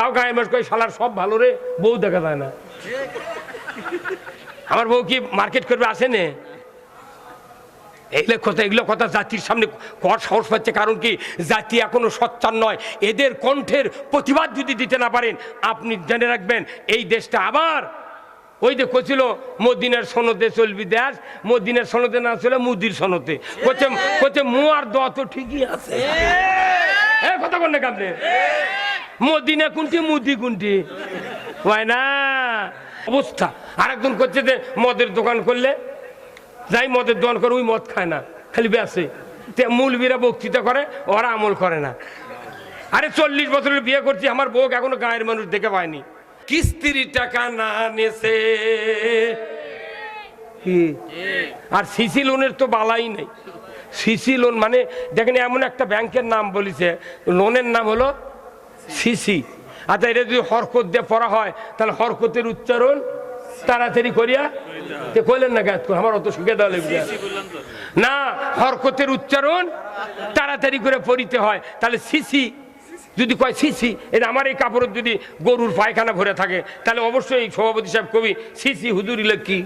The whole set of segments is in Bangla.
তাও গায়ে মাস করে শালার সব ভালো রে বউ দেখা যায় না। আমার বউ কি মার্কেট করবে আসে নে? এগুলো কথা এগুলো কথা জাতির সামনে কর সাহস পাচ্ছে কারণ কি জাতি এখনও সচ্চার নয়। এদের কণ্ঠের প্রতিবাদ যদি দিতে না পারেন আপনি জেনে রাখবেন এই দেশটা আবার ওই যে কছিল মদিনের সনদে চলবি দেশ মদিনের সনদে না চলে মুদির সনদে। কোচে কোচে মু আর দ তো ঠিকই আছে। হ্যাঁ কথা বল না আপনি মদিনা কোনটি? মুদি কোনটি? হয় না? অবস্থা। আরেকজন করছে যে মদের দোকান করলে, যাই মদের দোকান করে, ওই মদ খায় না, খালি বেসে তে মূলবীরা বক্তৃতা করে, ওরা আমল করে না। আরে চল্লিশ বছরের বিয়ে করছি, আমার বউ এখনও গায়ের মানুষ দেখে পায়নি। কিস্তির টাকা না নেছে? আর সিসি লোনের তো বালাই নেই। সিসি লোন মানে দেখেন এমন একটা ব্যাংকের নাম বলিছে, লোনের নাম হলো সিসি আচ্ছা এটা যদি হরকত দিয়ে পড়া হয়, তাহলে হরকতের উচ্চারণ তাড়াতাড়ি করিয়া তে কইলেন না গাছ আমার অত সুখে দেওয়া না। হরকতের উচ্চারণ তাড়াতাড়ি করে পড়িতে হয়, তাহলে সিসি যদি কয় সিসি এটা আমার এই কাপড়ের যদি গরুর পায়খানা ভরে থাকে, তাহলে অবশ্যই সভাপতি সাহেব কবি সিসি হুদুরিলে কি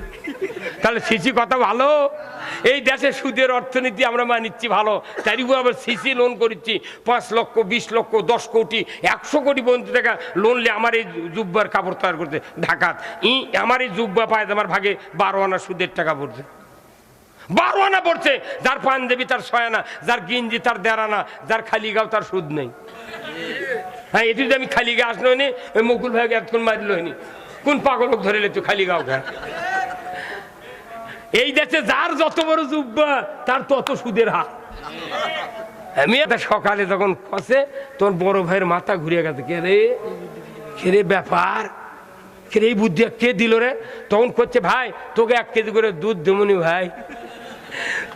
তাহলে সিসি কথা ভালো। এই দেশে সুদের অর্থনীতি আমরা মানিচ্ছি ভালো। উপর আবার সিসি লোন করেছি পাঁচ লক্ষ, বিশ লক্ষ, দশ কোটি, একশো কোটি পর্যন্ত টাকা লোন নিয়ে আমার এই জুব্বার কাপড় তৈরি করতে ঢাকাত। ই, আমার এই জুব্বা পায় আমার ভাগে বারো আনা সুদের টাকা পড়ছে। বারো আনা পড়ছে। যার পাঞ্জাবি তার ছয় আনা, যার গিঞ্জি তার দেড় আনা, যার খালি গাও তার সুদ নেই। হ্যাঁ এটি যদি আমি খালি গা আসলো নি, ওই মুকুল ভাইকে এতক্ষণ মারিল হয়নি। কোন পাগলক ধরে লেছো খালি গাও খা এই দেশে যার যত বড় জুব্বা, তার তত সুদের হাত। আমি একটা সকালে যখন খসে, তোর বড় ভাইয়ের মাথা ঘুরিয়ে গেছে। কে রে? কে রে ব্যাপার? কে এই বুদ্ধি কে দিল রে? তখন করছে, ভাই, তোকে এক কেজি করে দুধ দেবনি ভাই।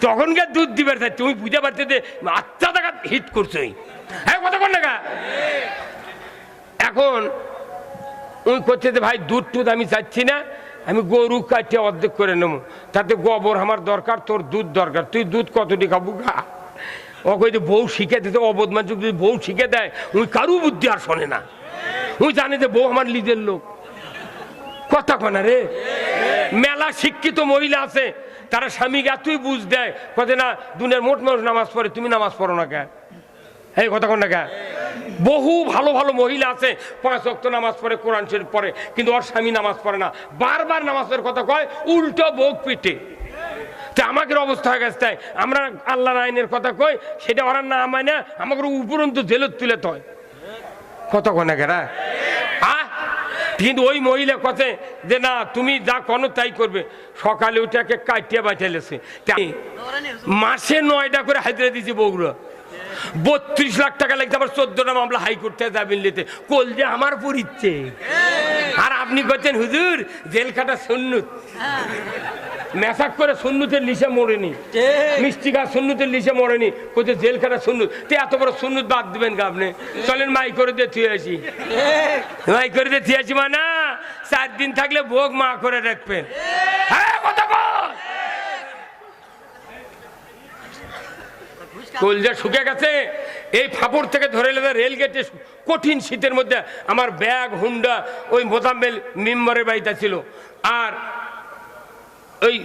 তখনকার দুধ দিবার তাই তুমি বুঝতে পারতে যে আচ্ছা টাকা হিট করছোই। হ্যাঁ এখন ওই করছে যে, ভাই, দুধ টুধ আমি চাচ্ছি না, আমি গরু কাটিয়ে অর্ধেক করে নেব। তাতে গোবর আমার দরকার, তোর দুধ দরকার। তুই দুধ কতটি খাব খা ও কই যে, বউ শিখে দিতে অবদমান যুগ যদি বউ শিখে দেয় ওই কারু বুদ্ধি আর শোনে না। ওই জানে যে, বউ আমার নিজের লোক। কথা কনা রে? মেলা শিক্ষিত মহিলা আছে, তারা স্বামীকে এতই বুঝ দেয়। কত না, দুনিয়ার মোট মানুষ নামাজ পড়ে, তুমি নামাজ পড়ো না কে এই কথা কন কে বহু ভালো ভালো মহিলা আছে, পাঁচ অক্ত নামাজ পড়ে, কোরআন শরীফ পড়ে, কিন্তু ওর স্বামী নামাজ পড়ে না। বারবার নামাজের কথা কয়, উল্টো বোক পিটে। তা আমাদের অবস্থা হয়ে গেছে তাই। আমরা আল্লাহর আইনের কথা কই, সেটা ওরা না আমায় না আমাকে উপরন্ত জেলত তুলে তয়। কত কনে গেরা আহ? কিন্তু ওই মহিলা কথা যে, না, তুমি যা কোনো তাই করবে। সকালে ওটাকে কাটিয়ে বাঁচালেছে মাসে নয়টা করে হাজিরা দিয়েছে বগুড়া বত্রিশ লাখ টাকা লাগছে আবার চোদ্দটা মামলা হাইকোর্টে যাবেন নিতে। কল যে আমার পরিচ্ছে আর আপনি করছেন হুজুর জেল খাটা সুন্নুত। মেসাক করে সুন্নুতের লিসে মরেনি। মিষ্টি গাছ সুন্নুতের লিসে মরেনি। কোথায় জেল খাটা সুন্নুত। তে এত বড় সুন্নুত বাদ দিবেন গা আপনি। চলেন মাই করে দিয়ে থুয়ে আসি। মাই করে দিয়ে থুয়ে আসি মা চার দিন থাকলে ভোগ মা করে রাখবেন হ্যাঁ কথা বল কলজা শুকে গেছে। এই ফাপড় থেকে ধরে লেগে রেল গেটে কঠিন শীতের মধ্যে আমার ব্যাগ হুন্ডা ওই মোতাম্বেল মেম্বারের বাড়িতে ছিল। আর ওই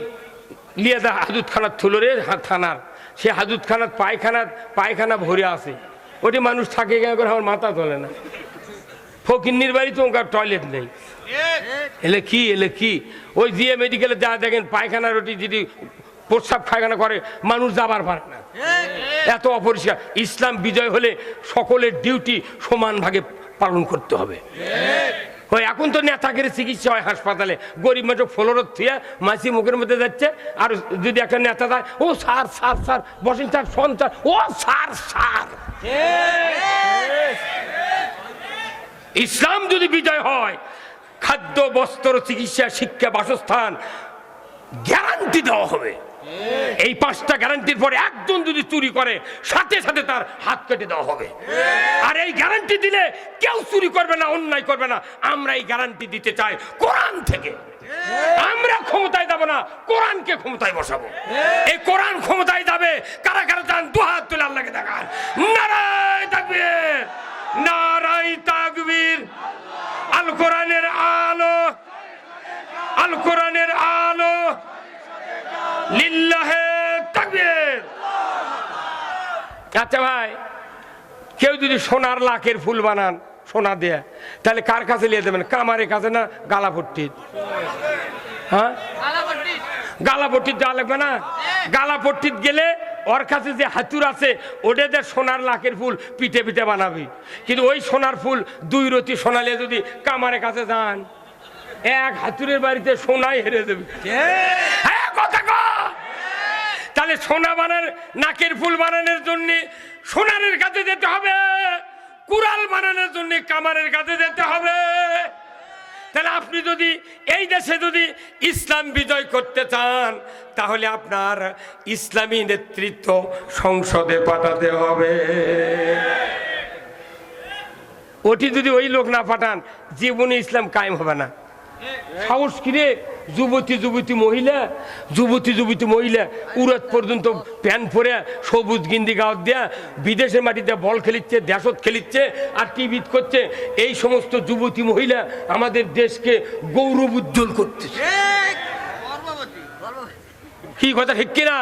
লিয়াদা হাদুদ খানার থুলো রে থানার। সে হাদুদ খানার পায়খানার পায়খানা ভরে আছে। ওটি মানুষ থাকে কেন করে আমার মাথা তোলে না। ফকিন্নির বাড়ি তো ওখানে টয়লেট নেই। এলে কি এলে কি? ওই জিএ মেডিকেলে যা দেখেন পায়খানার ওটি যদি প্রস্রাব পায়খানা করে, মানুষ যাবার পারে না। এত অপরিষ্কার। ইসলাম বিজয় হলে সকলের ডিউটি সমান ভাগে পালন করতে হবে। ওই এখন তো নেতাগিরি চিকিৎসা হয় হাসপাতালে। গরিব মানুষ ফ্লোরত থুয়া মাছি মুখের মধ্যে যাচ্ছে, আর যদি একটা নেতা যায় ও সার সার সার বসেন, স্যার, শোন, স্যার, ও সার সার ইসলাম যদি বিজয় হয়, খাদ্য, বস্ত্র, চিকিৎসা, শিক্ষা, বাসস্থান গ্যারান্টি দেওয়া হবে। এই পাঁচটা গ্যারান্টির পরে একজন যদি চুরি করে, সাথে সাথে তার হাত কেটে দেওয়া হবে। আর এই গ্যারান্টি দিলে কেউ চুরি করবে না, অন্যায় করবে না। আমরা এই গ্যারান্টি দিতে চাই কোরআন থেকে। আমরা ক্ষমতায় যাব না, কোরআনকে ক্ষমতায় বসাবো। এই কোরআন ক্ষমতায় যাবে, কারা কারা চান, দু হাত তুলে আল্লাহকে দেখান। নারায় তাকবীর নারায় তাকবীর। আল কোরআনের আলো, আল কোরআনের আলো। লিল্লাহে তাকবীর। আচ্ছা ভাই কেউ যদি সোনার লাখের ফুল বানান সোনা দেয়া তাহলে কার কাছে নিয়ে দেবেন? কামারের কাছে না গালাপট্টির? হ্যাঁ? গালাপট্টির যাওয়া লাগবে না? গালাপট্টির গেলে ওর কাছে যে হাতুর আছে ওটা দিয়ে সোনার লাখের ফুল পিঠে পিঠে বানাবি। কিন্তু ওই সোনার ফুল দুই রতি সোনালে যদি কামারের কাছে যান এক হাতুরের বাড়িতে সোনাই হেরে দেবে হ্যাঁ, কথা। তাহলে সোনা বানার নাকের ফুল বানানোর জন্য সোনারের কাছে যেতে হবে। কুড়াল বানানোর জন্য কামারের কাছে যেতে হবে। তাহলে আপনি যদি এই দেশে যদি ইসলাম বিজয় করতে চান, তাহলে আপনার ইসলামী নেতৃত্ব সংসদে পাঠাতে হবে। ওটি যদি ওই লোক না পাঠান, জীবনে ইসলাম কায়েম হবে না। সাহস কিরে? যুবতী যুবতী মহিলা যুবতী যুবতী মহিলা উড়ত পর্যন্ত প্যান্ট পরে সবুজ গিন্দি গাঁত দেয়া বিদেশের মাটিতে বল খেলিচ্ছে দেশত খেলিচ্ছে আর টিভি করছে। এই সমস্ত যুবতী মহিলা আমাদের দেশকে গৌরব উজ্জ্বল করতেছে কি কথা ঠিক কিনা?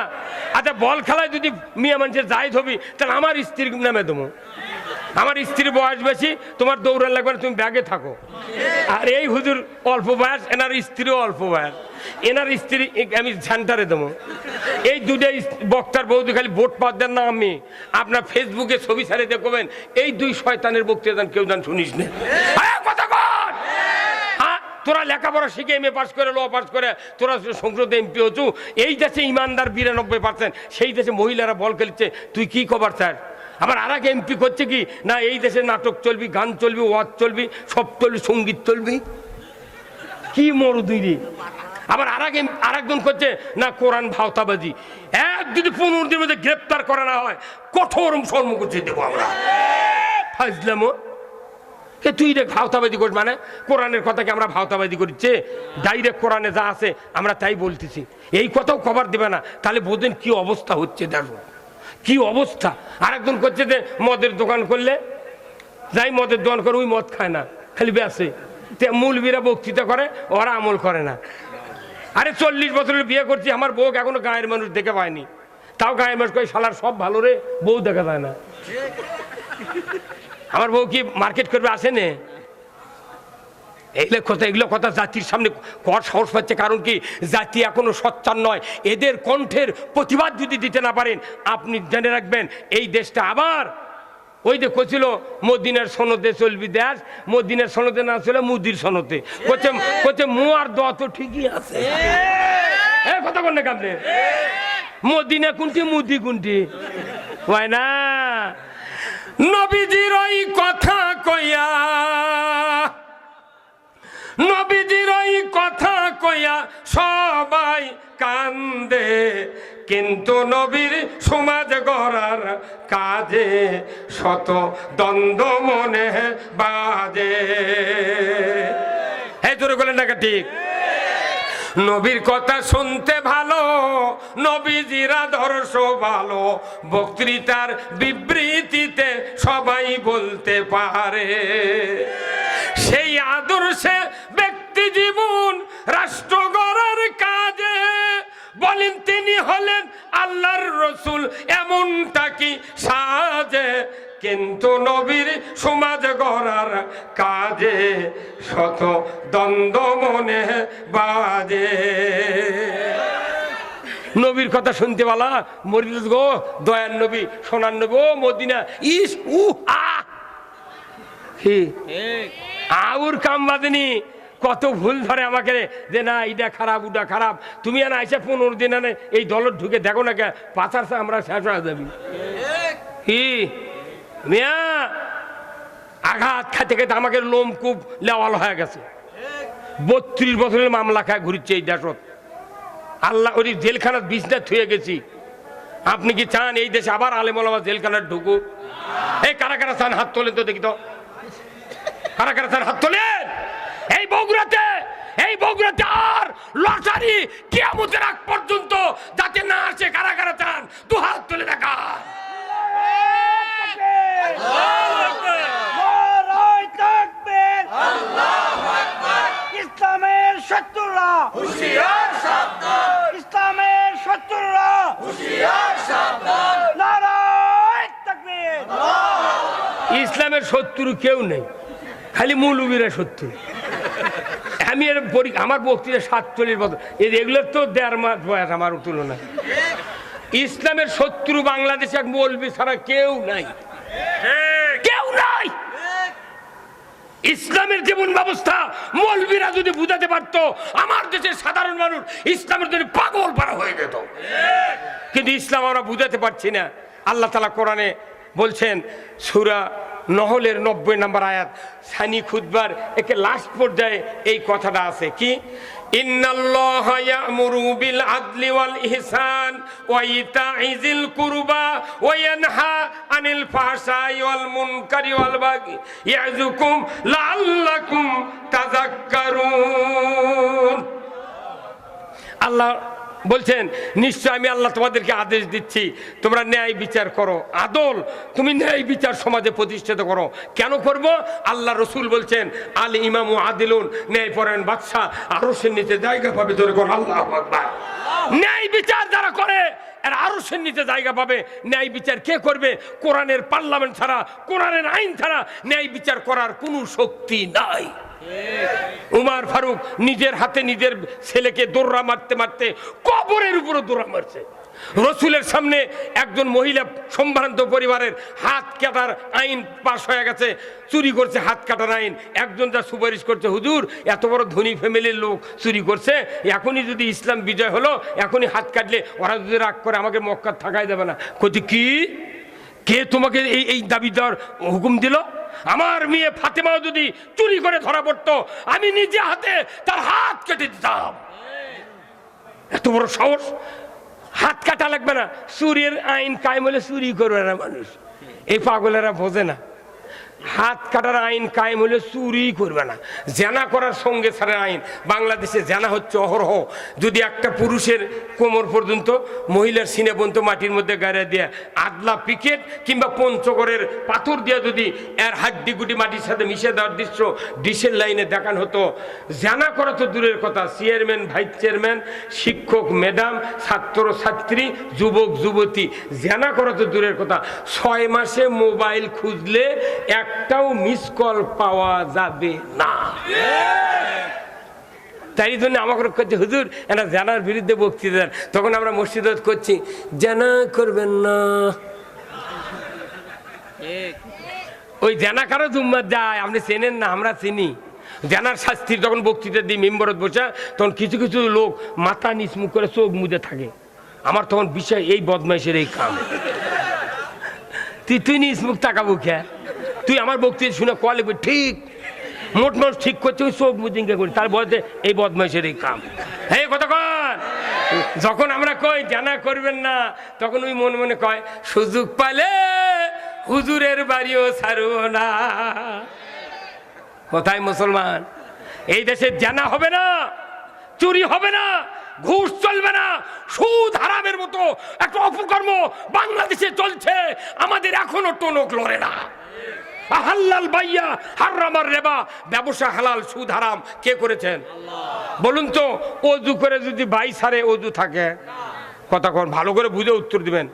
আচ্ছা বল খেলায় যদি মেয়ে মানুষের জায়দ হবি তাহলে আমার স্ত্রীর নামে দেবো। আমার স্ত্রীর বয়স বেশি, তোমার দৌড়ান লাগবে না, তুমি ব্যাগে থাকো। আর এই হুজুর অল্প বয়স, এনার স্ত্রীও অল্প বয়স। এনার স্ত্রী আমি সেন্টারে দেবো। এই দুটাই বক্তার বৌদি খালি ভোট পাত দেন না আমি। আপনার ফেসবুকে ছবি ছাড়ে দেখবেন, এই দুই শয়তানের বক্তৃতা কেউ জান শুনিস তোরা লেখাপড়া শিখে এম এ পাস করে, ল পাস করে, তোরা সংসদে এমপি হচ্ছু, এই দেশে ইমানদার বিরানব্বই পার্সেন্ট সেই দেশে মহিলারা বল খেলছে, তুই কি কবার স্যার? আবার আর এক এমপি করছে কি, না, এই দেশে নাটক চলবি, গান চলবি, ওয়াজ চলবি, সব চলবি, সংগীত চলবি। কি মরুদুরি আবার আর এক আর একজন করছে, না, কোরআন ভাওতাবাজি। এক যদি পনেরো দিনের মধ্যে গ্রেপ্তার করা না হয়, কঠোর কর্মসূচি দেবো আমরা। ফাজলামো। এ তুই রে ভাওতাবাদি করিস মানে কোরআনের কথাকে আমরা ভাওতাবাদি করছে ডাইরেক্ট কোরআনে যা আছে, আমরা তাই বলতেছি। এই কথাও কভার দেবে না। তাহলে বোঝেন কি অবস্থা হচ্ছে দেখো। কি অবস্থা? আরেকজন করছে যে মদের দোকান করলে? যাই মদের দোকান করে, ওই মদ খায় না। খালি তে মূলবীরা বক্তৃতা করে, ওরা আমল করে না। আরে চল্লিশ বছরের বিয়ে করছি, আমার বউ এখনও গায়ের মানুষ দেখে পায়নি। তাও গায়ের মানুষ কই শালার সব ভালো রে, বউ দেখা যায় না। আমার বউ কি মার্কেট করবে আসে নে এগুলো কথা এগুলো কথা জাতির সামনে কর সাহস পাচ্ছে, কারণ কি? জাতি এখনও সচ্চার নয়। এদের কণ্ঠের প্রতিবাদ যদি দিতে না পারেন, আপনি জেনে রাখবেন, এই দেশটা আবার, ওই যে কছিল মদিনের সনদে চলবি দেশ, মদিনের সনদে না চলে মুদির সনদে। কোচে কোচে মু আর দ তো ঠিকই আছে। এ, কথা বল না কামনে মদিনা কোনটি, মুদি কোনটি? হয় না? নবীজির ওই কথা কইয়া কইয়া সবাই কান্দে। কিন্তু নবীর সমাজ গড়ার কাজে শত দ্বন্দ্ব মনে বাজে। হ্যাঁ জোরে বলেন না ঠিক? নবীর কথা শুনতে ভালো, নবীজির আদর্শ ভালো, বক্তৃতার বিবৃতিতে সবাই বলতে পারে। সেই আদর্শে ব্যক্তি জীবন রাষ্ট্র গড়ার কাজে। বলেন, তিনি হলেন আল্লাহর রসুল, এমনটা কি সাজে? কিন্তু নবীর সমাজ গড়ার কাজে শত দ্বন্দ্ব মনে বাজে। নবীর কথা শুনতে পালা? মরিল গো দয়ার নবী, সোনার নবী, ও Medina, is uh a our কাম বাদেনি কত ভুল ধরে আমাকে যে না এটা খারাপ, ওটা খারাপ। তুমি আর আইসা পনেরো দিন আনে এই দলত ঢুকে দেখো না কে, পাচার সে আমরা শেষ হয়ে যাবি। কি? মিয়া, আঘাত খাইতে খাইতে আমাকে লোম খুব লেওয়াল হয়ে গেছে। বত্রিশ বছরের মামলা খায় ঘুরছে এই দেশত। আল্লাহ, ওই জেলখানার বিছনা থুয়ে গেছি। আপনি কি চান এই দেশে আবার আলেমলামা জেলখানার ঢুকুক? এই কারা কারা চান হাত তোলেন তো দেখি তো। কারা কারা চান হাত তোলেন? বগুড়াতে এই বগুড়াতে আর লটারি কিয়ামতের আগ পর্যন্ত যাতে না আসে কারা কারা চান দু হাত তুলে দেখা ইসলামের শত্রুরা। তাকবীর। ইসলামের শত্রু কেউ নেই খালি মৌলবীরা শত্রু। আমি এর আমার বক্তৃতা সাতচল্লিশ বছর। এগুলোর তো দেড় মাস বয়স আমার তুলনায়। ইসলামের শত্রু বাংলাদেশে এক মৌলবি ছাড়া কেউ নাই। কেউ নাই! ইসলামের জীবন ব্যবস্থা, মৌলবীরা যদি বুঝাতে পারতো, আমার দেশের সাধারণ মানুষ ইসলামের জন্য পাগল পারা হয়ে যেত। কিন্তু ইসলাম আমরা বুঝাতে পারছি না। আল্লাহ তালা কোরআনে বলছেন, সুরা নহলের নব্বই নম্বর আয়াত। সানি খুদবার একে লাস্ট পর্যায়ে এই কথাটা আছে কি? আল্লাহ বলছেন, নিশ্চয় আমি আল্লাহ তোমাদেরকে আদেশ দিচ্ছি। তোমরা ন্যায় বিচার করো। আদল, তুমি ন্যায় বিচার সমাজে প্রতিষ্ঠিত করো। কেন করব? আল্লাহ রসুল বলছেন, আল ইমাম আদিলুন ন্যায় পরায়ণ বাদশাহ আরও সে নিচে জায়গা পাবে ধরে করো আল্লাহ ন্যায় বিচার যারা করে, এর আরও সে নিচে জায়গা পাবে। ন্যায় বিচার কে করবে? কোরআনের পার্লামেন্ট ছাড়া, কোরআনের আইন ছাড়া ন্যায় বিচার করার কোনো শক্তি নাই। উমার ফারুক নিজের হাতে নিজের ছেলেকে দৌড়া মারতে মারতে কবরের উপরে দৌড়া মারছে। রসুলের সামনে একজন মহিলা সম্ভ্রান্ত পরিবারের হাত কাটার আইন পাশ হয়ে গেছে, চুরি করছে হাত কাটার আইন। একজন যা সুপারিশ করছে, হুজুর, এত বড় ধনী ফ্যামিলির লোক চুরি করছে, এখনই যদি ইসলাম বিজয় হলো, এখনই হাত কাটলে ওরা যদি রাগ করে, আমাকে মক্কা থাকাই দেবে না। কচি কি? কে তোমাকে এই এই দাবি দেওয়ার হুকুম দিল? আমার মেয়ে ফাতেমাও যদি চুরি করে ধরা পড়তো, আমি নিজে হাতে তার হাত কেটে দিতাম। এত বড় সাহস। হাত কাটা লাগবে না। চুরির আইন কায়েম হলে চুরি করবে না মানুষ। এই পাগলেরা বোঝে না। হাত কাটার আইন কায়েম হলে চুরি করবে না। জেনা করার সঙ্গে ছাড়া আইন। বাংলাদেশে জেনা হচ্ছে অহরহ। যদি একটা পুরুষের কোমর পর্যন্ত মহিলার সিনে পর্যন্ত মাটির মধ্যে গাড়ি দিয়ে আদলা পিকেট কিংবা পঞ্চগড়ের পাথর দিয়ে যদি এর হাড্ডি গুটি মাটির সাথে মিশে দেওয়ার দৃশ্য ডিশের লাইনে দেখানো হতো। জানা করা তো দূরের কথা। চেয়ারম্যান, ভাইস চেয়ারম্যান, শিক্ষক, ম্যাডাম, ছাত্র, ছাত্রী, যুবক, যুবতী। জানা করা তো দূরের কথা। ছয় মাসে মোবাইল খুঁজলে একটাও মিস কল পাওয়া যাবে না। তাই জন্য আমাকে করছে। হুজুর এটা জানার বিরুদ্ধে বক্তৃতা। তখন আমরা মসজিদত করছি। জানা করবেন না। ওই জানা কারও জুম্মার যায়, আপনি চেনেন না, আমরা চিনি। জানার শাস্তির যখন বক্তৃতা দিই মেম্বরত বসে, তখন কিছু কিছু লোক মাথা নিচ মুখ করে চোখ মুদে থাকে। আমার তখন বিষয় এই বদমাইশের এই কাম। তুই তুই নিচ মুখ তাকাবো খে তুই আমার বক্তৃতা শুনে কলে ঠিক। মোট মোট ঠিক করছে, ওই চোখ মুদিঙ্গে করি। তার বলতে এই বদমাইশের এই কাম। কথা কন যখন আমরা কই জানা করবেন না, তখন ওই মনে মনে কয়, সুযোগ পালে হুজুরের বাড়িও ছাড়ো না। কোথায় মুসলমান? এই দেশে জানা হবে না, চুরি হবে না, ঘুষ চলবে না, সুদ হারামের মতো একটা অপকর্ম বাংলাদেশে চলছে, আমাদের এখনও টনক লড়ে না। হাল্লাল বাইয়া হারামার রেবা ব্যবসা হালাল সুদ হারাম কে করেছেন? বলুন তো অজু করে যদি বাই সারে অজু থাকে কথা কন ভালো করে বুঝে উত্তর দিবেন।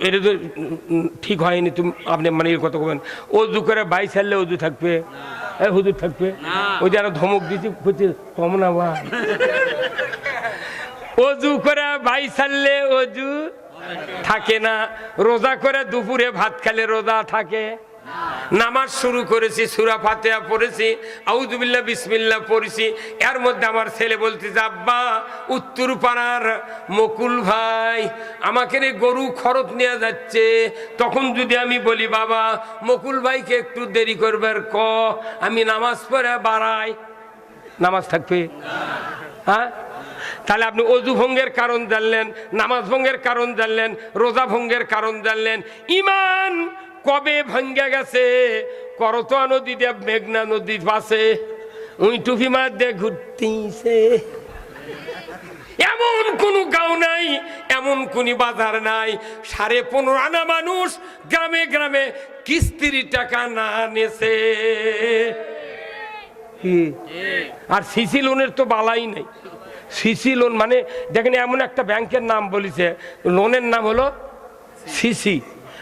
এটা তো- ঠিক হয়নি তুমি আপনি মানে কথা বলবেন। অজু করে বাই সারলে অজু থাকবে? এ হুজুর থাকবে? ওই যারা ধমক দিচ্ছি বলছে কম না বা অজু করে বাই ছাড়লে অজু থাকে না। রোজা করে দুপুরে ভাত খেলে রোজা থাকে। নামাজ শুরু করেছি, সুরা ফাতেহা পড়েছি আউজুবিল্লাহ বিসমিল্লা পড়েছি। এর মধ্যে আমার ছেলে বলতেছে, আব্বা, উত্তর পাড়ার মকুল ভাই আমাকে রে গরু খরচ নেওয়া যাচ্ছে। তখন যদি আমি বলি, বাবা, মকুল ভাইকে একটু দেরি করবার ক? আমি নামাজ পড়ে বাড়াই। নামাজ থাকবে? হ্যাঁ? তাহলে আপনি অজু ভঙ্গের কারণ জানলেন, নামাজ ভঙ্গের কারণ জানলেন, রোজা ভঙ্গের কারণ জানলেন। ইমান কবে ভঙ্গে গেছে? করতোয়া নদী দিয়ে মেঘনা নদীর পাশে। উই টুপি মার দিয়ে ঘুরতিছে। এমন কোন গাঁও নাই এমন কোন বাজার নাই। সাড়ে পনেরো আনা মানুষ গ্রামে গ্রামে কিস্তির টাকা না নেছে। আর সিসি লোনের তো বালাই নেই। সিসি লোন মানে দেখেন এমন একটা ব্যাংকের নাম বলিছে। লোনের নাম হলো সিসি।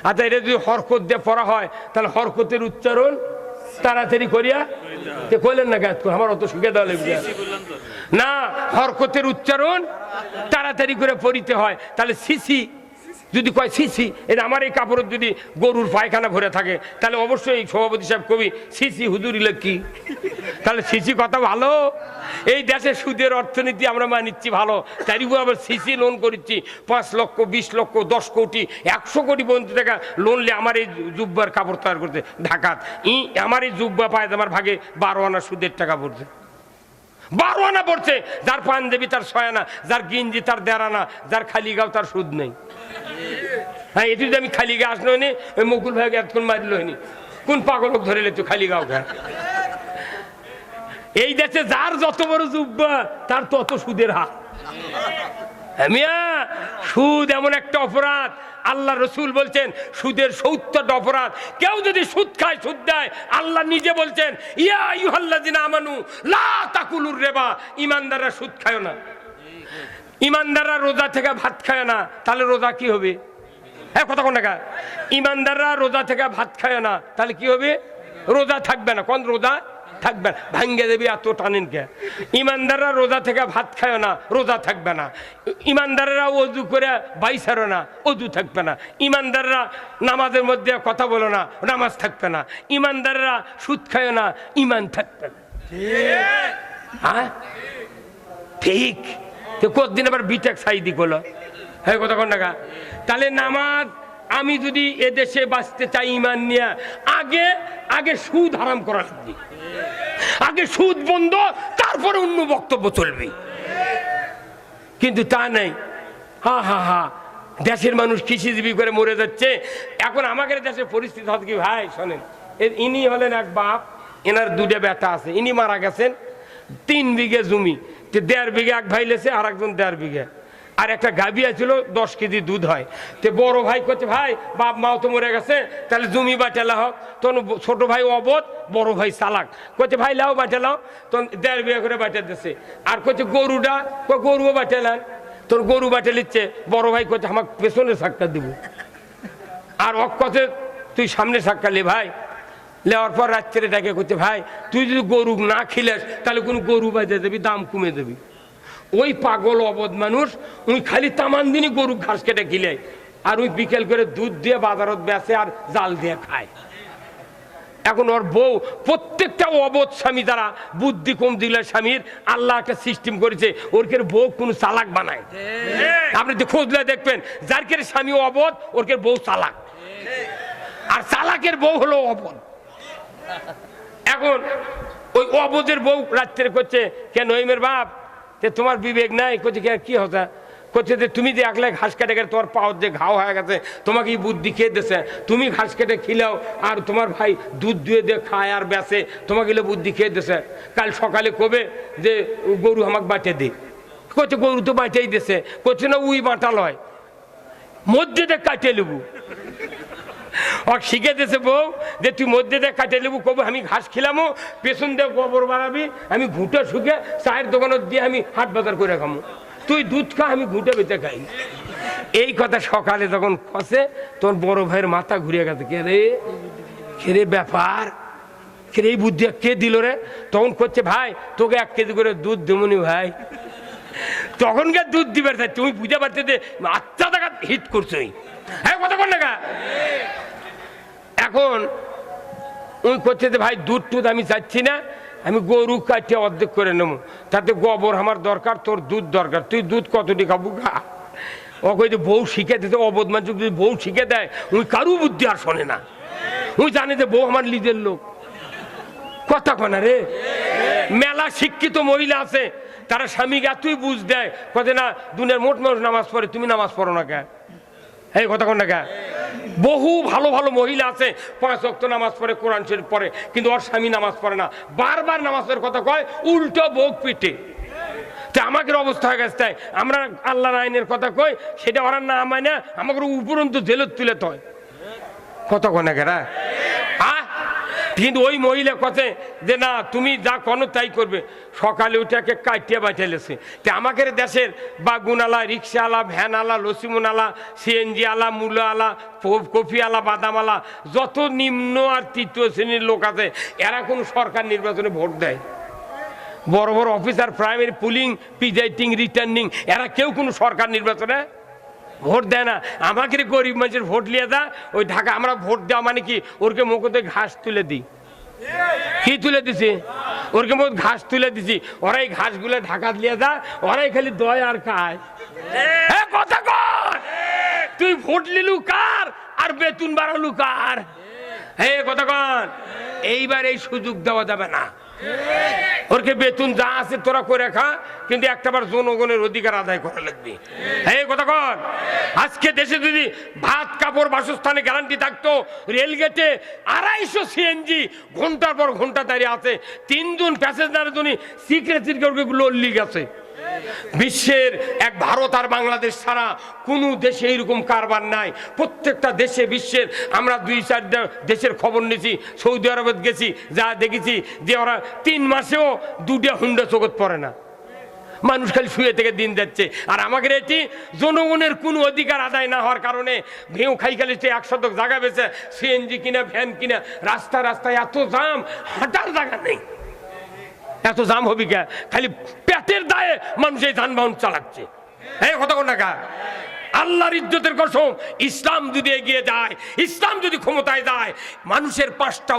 আচ্ছা এটা যদি হরকত দিয়ে পড়া হয়, তাহলে হরকতের উচ্চারণ তাড়াতাড়ি করিয়া তে কইলেন না গাছ আমার অত সুখে দেওয়া না, হরকতের উচ্চারণ তাড়াতাড়ি করে পড়িতে হয়, তাহলে সিসি যদি কয় সিসি এটা আমার এই কাপড়ের যদি গরুর পায়খানা ভরে থাকে, তাহলে অবশ্যই এই সভাপতি সাহেব কবি সিসি হুজুরিলে কি তাহলে সিসি কথা ভালো। এই দেশে সুদের অর্থনীতি আমরা মানিচ্ছি ভালো। উপর আবার সিসি লোন করেছি পাঁচ লক্ষ, বিশ লক্ষ, দশ কোটি, একশো কোটি পর্যন্ত টাকা লোন নিয়ে আমার এই জুব্বার কাপড় তৈরি করতে ঢাকাত। ই, আমার এই জুব্বা পায় আমার ভাগে বারো আনা সুদের টাকা পড়ছে। বারো আনা পড়ছে। যার পাঞ্জাবি তার ছয় আনা, যার গিঞ্জি তার দেড় আনা, যার খালি গাও তার সুদ নেই। হ্যাঁ এটি আমি খালি গা আসলো নি ওই মুকুল ভাইকে এতক্ষণ মারিল হয়নি। কোন পাগলক ধরে লেছো খালি গাও খা এই দেশে যার যত বড় জুব্বা, তার তত সুদের হাত। হ্যাঁ সুদ এমন একটা অপরাধ। আল্লাহ রসুল বলছেন, সুদের সত্তরটা অপরাধ। কেউ যদি সুদ খায়, সুদ দেয়, আল্লাহ নিজে বলছেন, ইয়া ইউহাল্লাযিনা আমানু, লা তাকুলুর রেবা। ইমানদাররা সুদ খায় না। ইমানদাররা রোজা থেকে ভাত খায় না। তাহলে রোজা কি হবে? হ্যাঁ কথা কোন ইমানদাররা রোজা থেকে ভাত খায় না। তাহলে কি হবে? রোজা থাকবে না। কোন রোজা? থাকবে না। ভাঙ্গে দেবী এত টানেন কে ইমানদাররা রোজা থেকে ভাত খায় না রোজা থাকবে না। ইমানদাররা অজু করে বাইসারো না অজু থাকবে না। ইমানদাররা নামাজের মধ্যে কথা বলো না নামাজ থাকবে না। ইমানদাররা সুদ খায় না ইমান থাকবে না। হ্যাঁ? ঠিক। তো কতদিন আবার বিটেক সাইদি করল হ্যাঁ কথা কোন টাকা তাহলে নামাজ আমি যদি এদেশে বাঁচতে চাই ইমান নিয়ে, আগে আগে সুদ হারাম করা লাগবে। আগে সুদ বন্ধ, তারপরে অন্য বক্তব্য চলবে। কিন্তু তা নেই। হা হা হা। দেশের মানুষ কৃষিজীবী করে মরে যাচ্ছে। এখন আমাদের দেশের পরিস্থিতি হচ্ছে কি? ভাই, শোনেন। ইনি হলেন এক বাপ, এনার দুটা বেটা আছে। ইনি মারা গেছেন। তিন বিঘে জমি। দেড় বিঘে এক ভাই লেছে আর একজন দেড় বিঘে। আর একটা গাভিয়া ছিল, দশ কেজি দুধ হয়। তো বড় ভাই করছে ভাই, বাপ মাও তো মরে গেছে, তাহলে জমি বাটেলা হোক তখন ছোট ভাই অবধ, বড় ভাই চালাক। করছে ভাই, লাও বাটে লাও। তখন দেড় বিঘা করে বাটে দিচ্ছে আর করছে গরুটা? গরুও বাটেলান তোর গরু বাটে নিচ্ছে। বড় ভাই করছে আমাকে পেছনে সাক্কা দিব। আর অক কথে তুই সামনে সাক্কালি ভাই। লেওয়ার পর রাত্রে ডাকে করছে ভাই, তুই যদি গরু না খিলেস, তাহলে কোন গরু বাজে দেবি, দাম কমে দেবি। ওই পাগল অবধ মানুষ উনি খালি তামান দিনই গরু ঘাস কেটে খিলে আর ওই বিকেল করে দুধ দিয়ে বাজারত বেচে আর জাল দিয়ে খায়। এখন ওর বউ প্রত্যেকটা অবোধ স্বামী যারা বুদ্ধি কম দিলে স্বামীর আল্লাহ একটা সিস্টেম করেছে ওর কে বউ কোন চালাক বানায়। আপনি খুঁজলে দেখবেন যার কে স্বামী অবোধ ওর কে বউ চালাক। আর চালাকের বউ হলো অবোধ। এখন ওই অবোধের বউ রাত্রে করছে কেন নইমের বাপ? তে তোমার বিবেক নাই করছে "কে- কি হতা? করছে যে তুমি যে একলা ঘাস কেটে গেলে তোমার পাওয়ার যে ঘাও হয়ে গেছে, তোমাকে বুদ্ধি খেয়ে দিছে? তুমি ঘাস কেটে খিলাও আর তোমার ভাই দুধ দুয়ে দিয়ে খায় আর বেসে তোমাকে বুদ্ধি খেয়ে দিছে? কাল সকালে কবে যে গরু আমাকে বাটে দে। করছে গরু তো বাটেই দিছে। করছে না উই বাঁটা লয় মধ্যে কাটিয়ে লেবু আর শিখে বউ, যে তুই মধ্যে দিয়ে কাটে লেবু, কবু, আমি ঘাস খিলামো, পেছন দিয়ে গোবর বাড়াবি, আমি ঘুঁটে শুকে চায়ের দোকানত দিয়ে আমি হাট বাজার করে খামো। তুই দুধ খা, আমি ঘুঁটে বেঁচে খাই। এই কথা সকালে যখন খসে, তোর বড় ভাইয়ের মাথা ঘুরে গেছে। কে রে? কে রে ব্যাপার? কে রে, এই বুদ্ধি কে দিল রে? তখন করছে, ভাই, তোকে এক কেজি করে দুধ দেবনি ভাই। তখনকার দুধ দিবার তুমি বুঝতে পারতে যে আচ্ছা টাকা হিট করছোই। হ্যাঁ কত কোন টাকা এখন ওই করছে যে, ভাই, দুধ টুধ আমি চাচ্ছি না, আমি গরু কাটিয়ে অর্ধেক করে নেব। তাতে গোবর আমার দরকার, তোর দুধ দরকার। তুই দুধ কতটি খাব গা? ও কই যে, বউ শিখে দিতে অবধ মানুষ যদি বউ শিখে দেয় ওই কারু বুদ্ধি আর শোনে না। ওই জানে যে, বউ আমার নিজের লোক। কথা কনা রে? মেলা শিক্ষিত মহিলা আছে, তারা স্বামীকে এতই বুঝ দেয়। কত না, দুনিয়ার মোট মানুষ নামাজ পড়ে, তুমি নামাজ পড়ো না কে এই কথা কোন না বহু ভালো ভালো মহিলা আছে। পাঁচ অক্ত নামাজ পড়ে, কোরআন শরীফ পড়ে, কিন্তু ওর স্বামী নামাজ পড়ে না। বারবার নামাজের কথা কয়, উল্টো বোক পিঠে তা আমাকে অবস্থা হয়ে গেছে তাই। আমরা আল্লাহর আইনের কথা কই, সেটা ওরা না আমায় না আমাকে উপরন্ত জেলত তুলে তয়। কত কনে গেরা কিন্তু ওই মহিলা কথা যে, না, তুমি যা কোনো তাই করবে। সকালে ওটাকে কাটিয়ে বাঁচাইলেছে তে আমাকে দেশের বা গুনালা রিক্সাওয়ালা, ভ্যানওয়ালা, লসিমুনালা সিএনজি আলা মূল্য আলা কফি আলা বাদাম আলা যত নিম্ন আর তৃতীয় শ্রেণির লোক আছে, এরা কোনো সরকার নির্বাচনে ভোট দেয়। বড় বড় officer, primary polling presiding returning, এরা কেউ কোনো সরকার নির্বাচনে ভোট দেয় না। আমাকে গরিব মানুষের ভোট নিয়ে যা, ওই ঢাকা আমরা ভোট দেওয়া মানে কি? ওরকে মুখতে ঘাস তুলে দিই। কি তুলে দিছি? ওরকে মুখ ঘাস তুলে দিছি। ওরাই ঘাসগুলো ঢাকা দিয়ে যা, ওরাই খালি দয় আর খায়। কথা কর! তুই ভোট লিলু কার? আর বেতন বাড়ালু কার? হে কথা কন এইবার এই সুযোগ দেওয়া যাবে না। ওরকে বেতন যা আছে তোরা করে খা, কিন্তু একটাবার জনগণের অধিকার আদায় করা লাগবে। এই কথা কর আজকে দেশে যদি ভাত, কাপড়, বাসস্থানে গ্যারান্টি থাকতো রেলগেটে আড়াইশো সিএনজি ঘণ্টার পর ঘণ্টা দাঁড়িয়ে আছে, তিনজন প্যাসেঞ্জারের জন্য সিক্রেসির লল্লি গেছে বিশ্বের এক ভারত আর বাংলাদেশ ছাড়া কোনো দেশে এইরকম কারবার নাই। প্রত্যেকটা দেশে বিশ্বের, আমরা দুই চারটা দেশের খবর নিয়েছি সৌদি আরবে গেছি, যা দেখেছি যে ওরা তিন মাসেও দুটা হুন্ডা চোখত পড়ে না। মানুষ খালি শুয়ে থেকে দিন যাচ্ছে। আর আমাদের এটি জনগণের কোনো অধিকার আদায় না হওয়ার কারণে ভেউ খাই খালি সে এক শতক জায়গা বেছে সিএনজি কিনা ভ্যান কিনা, রাস্তা রাস্তায় এত জাম, হাঁটার জায়গা নেই। এত জাম হবি কে? খালি পেটের দায়ে মানুষ এই যানবাহন চালাচ্ছে। হ্যাঁ কত টাকা আল্লাহর ইজ্জতের কসম, ইসলাম যদি এগিয়ে যায়, ইসলাম যদি ক্ষমতায় যায়, মানুষের পাঁচটা